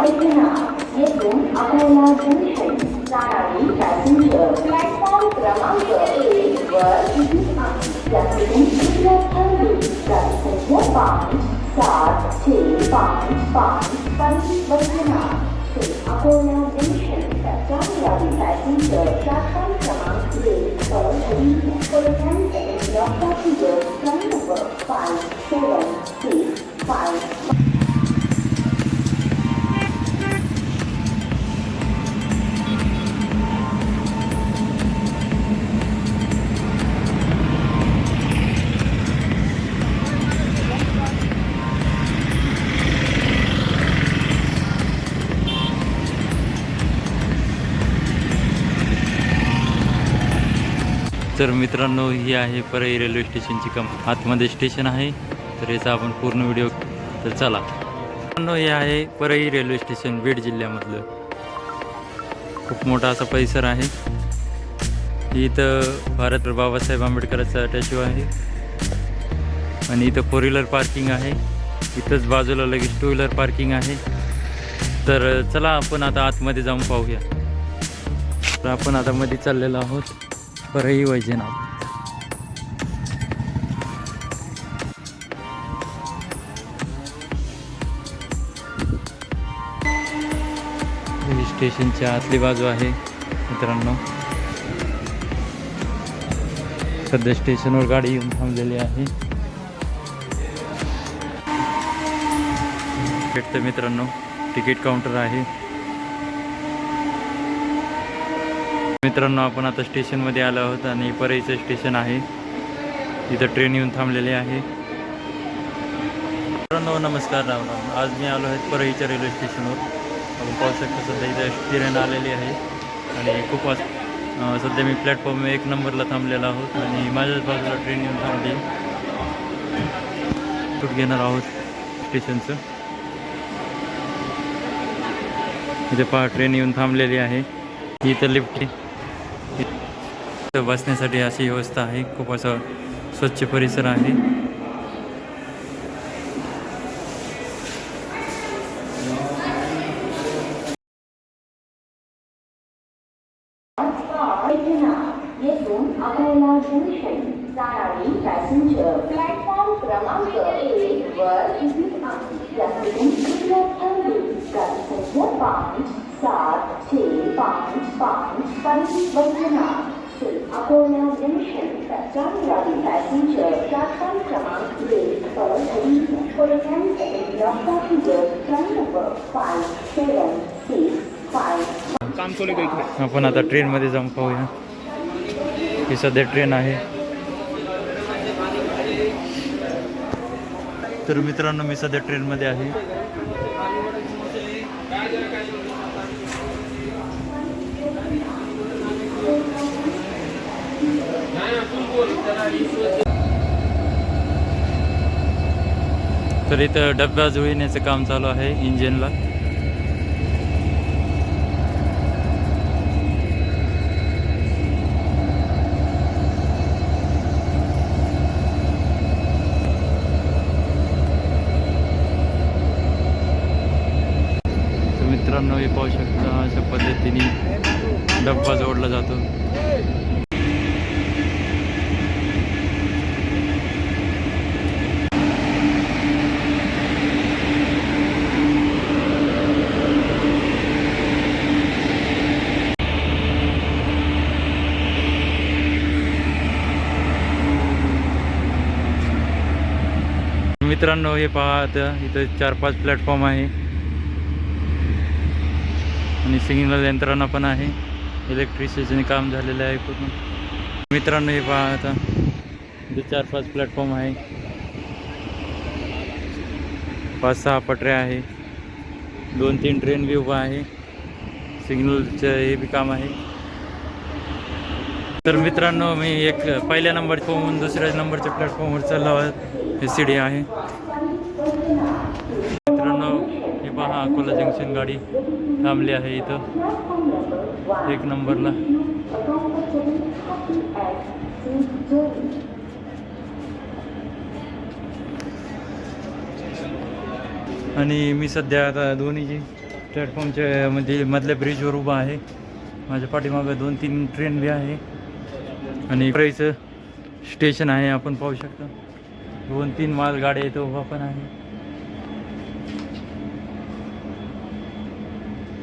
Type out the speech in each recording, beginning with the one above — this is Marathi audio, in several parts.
बैजनाथ येथून अकोला जंक्शन जाणारी पॅसेंजर प्लॅटफॉर्म क्रमांक एक वर तिकीट आहे यातून कृपया थांबून गाडी संख्या पाच सात छे पाच पाच पंच बैजनाथ से अकोला जंक्शन जाने वाली पैसेंजर प्लेटफॉर्म क्रमांक एक पर खड़ी है For the time second, your passengers तर मित्रांनो ही आहे परळी रेल्वे स्टेशनची कम आतमध्ये स्टेशन आहे. तर याचा आपण पूर्ण व्हिडिओ तर चला. मित्रांनो हे आहे परळी रेल्वे स्टेशन बीड जिल्ह्यामधलं. खूप मोठा असा परिसर आहे. इथं भारत बाबासाहेब आंबेडकरांचा स्टॅच्यू आहे. आणि इथं फोर व्हीलर पार्किंग आहे. इथंच बाजूला लगेच टू व्हीलर पार्किंग आहे. तर चला आपण आता आतमध्ये जाऊन पाहूया. तर आपण आता मध्ये चाललेलो आहोत. परही वैजनाथ स्टेशनच्या आतली बाजू आहे मित्रांनो. सध्या स्टेशनवर गाडी येऊन थांबलेली आहे. भेटतं मित्रांनो तिकीट काउंटर आहे. मित्रांनो आपण आता स्टेशनमध्ये आलो आहोत आणि परईचं स्टेशन आहे. इथं ट्रेन येऊन थांबलेली आहे. मित्रांनो नमस्कार राम राम. आज मी आलो आहे परईच्या रेल्वे स्टेशनवर आपण पाहू शकतो सध्या इथं ट्रेन आलेली आहे. आणि खूप वाज सध्या मी प्लॅटफॉर्म एक नंबरला थांबलेला आहोत आणि माझ्याच बाजूला ट्रेन येऊन थांबली. तूट घेणार आहोत स्टेशनचं इथे पहा ट्रेन येऊन थांबलेली आहे. इथं लिफ्ट इथं बसण्यासाठी अशी व्यवस्था आहे. खूप असं स्वच्छ परिसर आहे. बैजनाथ येथून अकोला जंक्शन जाणारी पॅसेंजर प्लॅटफॉर्म क्रमांक एक वर तिकीट आहे यातून कृपया थांबून गाडी संख्या पाच सात छे पाच पाच पंच बैजनाथ से For your train number five seven six five काम चालू आहे का इकडे आपण आता ट्रेनमध्ये जाऊन पाहूया. ही सध्या ट्रेन आहे. तर मित्रांनो मी सध्या ट्रेनमध्ये आहे. तर इथं डब्या जुळण्याचं काम चालू आहे इंजिनला. मित्रांनो हे पाहू शकता अशा पद्धतीने डब्बा जोडला जातो. मित्रांनो हे पहा आता. इथं चार पाच प्लॅटफॉर्म आहे. आणि सिग्नल यंत्रणा पण आहे. इलेक्ट्रिसिटीने काम झालेलं आहे पूर्ण. मित्रांनो हे पहा आता. इथे चार पाच प्लॅटफॉर्म आहे. पाच सहा पटऱ्या आहे. दोन तीन ट्रेन बी उभा आहे. सिग्नलचं हे बी काम आहे. तर मित्रांनो मी एक पहिल्या नंबर फोन दुसऱ्या नंबरच्या प्लॅटफॉर्मवर चाललो आहे हे सी डी आहे मित्रांनो हे अकोला जंक्शन गाडी थांबली आहे इथं. एक नंबरला. आणि मी सध्या आता दोन्हीची प्लॅटफॉर्मच्या म्हणजे मधल्या ब्रिजवर उभा आहे. माझ्या पाठीमागं दोन तीन ट्रेन बी आहे. आणि इकडचं स्टेशन आहे आपण पाहू शकतो. दोन तीन मालगाड्या इथं उभा पण आहे.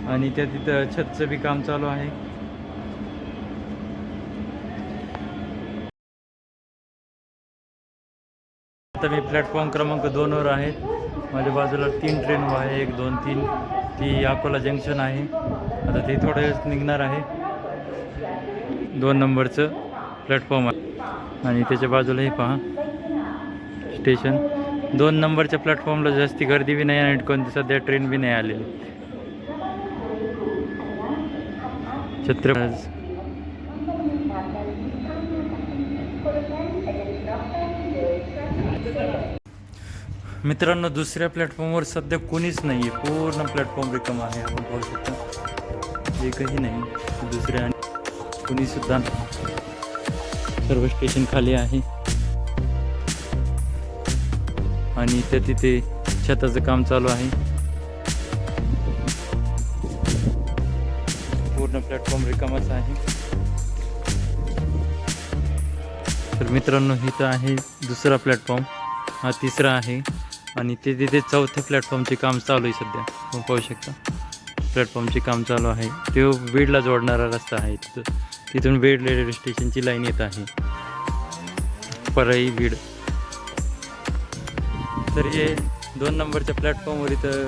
आणि त्या तिथं छतचं बी काम चालू आहे. आता मी प्लॅटफॉर्म क्रमांक दोनवर आहे. माझ्या बाजूला तीन ट्रेन उभा आहे एक दोन तीन. ती अकोला जंक्शन आहे. आता ते थोड्या वेळेस निघणार आहे. दोन नंबरचं प्लॅटफॉर्म आहे. आणि त्याच्या बाजूला हे पहा. स्टेशन. दोन नंबरच्या प्लॅटफॉर्मला जास्ती गर्दी बी नाही आणि कोणती सध्या ट्रेन बी नाही आलेली. छत्र मित्रांनो दुसऱ्या प्लॅटफॉर्मवर सध्या कोणीच नाही आहे पूर्ण प्लॅटफॉर्म रिकम आहे आपण पाहू शकतो. एकही नाही दुसऱ्या आणि कोणीसुद्धा सर्व स्टेशन खाली आहे. आणि त्या तिथे छताचं काम चालू आहे. पूर्ण प्लॅटफॉर्म रिकामाच आहे. तर मित्रांनो इथं आहे दुसरा प्लॅटफॉर्म हा तिसरा आहे. आणि ते तिथे चौथ्या प्लॅटफॉर्मचे काम चालू आहे सध्या. तुम्ही पाहू शकता. प्लॅटफॉर्मचे काम चालू आहे. तो बीडला जोडणारा रस्ता आहे. तिथं तिथून बीड रेल्वे स्टेशनची लाईन येत आहे. परळी बीड तर हे दोन नंबरच्या प्लॅटफॉर्मवर इथं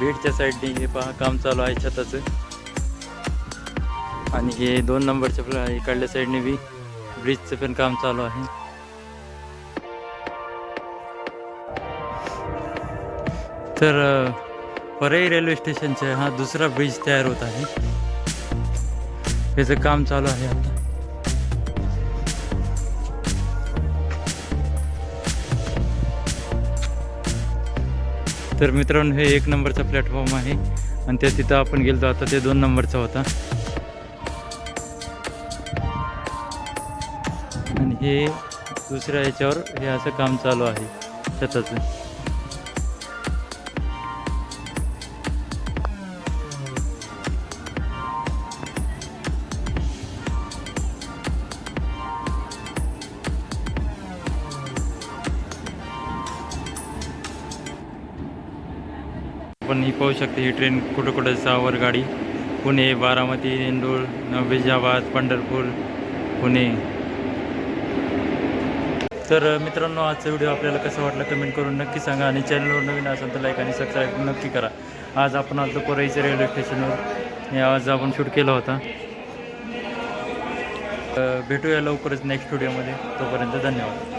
बीडच्या साईडने हे पहा काम चालू आहे छताचं. आणि हे दोन नंबरच्या प्लॅ इकडल्या साईडने बी ब्रिजचं पण काम चालू आहे. तर परई परळी रेल्वे स्टेशनचा हा दुसरा ब्रिज तयार होत आहे. त्याचं काम चालू आहे आता. तर मित्रांनो हे एक नंबरचा प्लॅटफॉर्म आहे. आणि त्या तिथं आपण गेलो आता ते दोन नंबरचा होता. हे दुसऱ्या याच्यावर हे असं काम चालू आहे छताचं. आपण ही पाहू शकते ही ट्रेन कुठं कुठं सावर गाडी. पुणे बारामती इंदूर नवेजाबाद पंढरपूर पुणे. तर मित्रांनो आजचा व्हिडिओ आपल्याला कसं वाटलं कमेंट करून नक्की सांगा आणि चॅनलवर नवीन असेल तर लाईक आणि सबस्क्राईब नक्की करा. आज आपण आलो कोराईच्या रेल्वे स्टेशनवर. आज आपण शूट केला होता. भेटूया लवकरच नेक्स्ट व्हिडिओमध्ये तोपर्यंत धन्यवाद.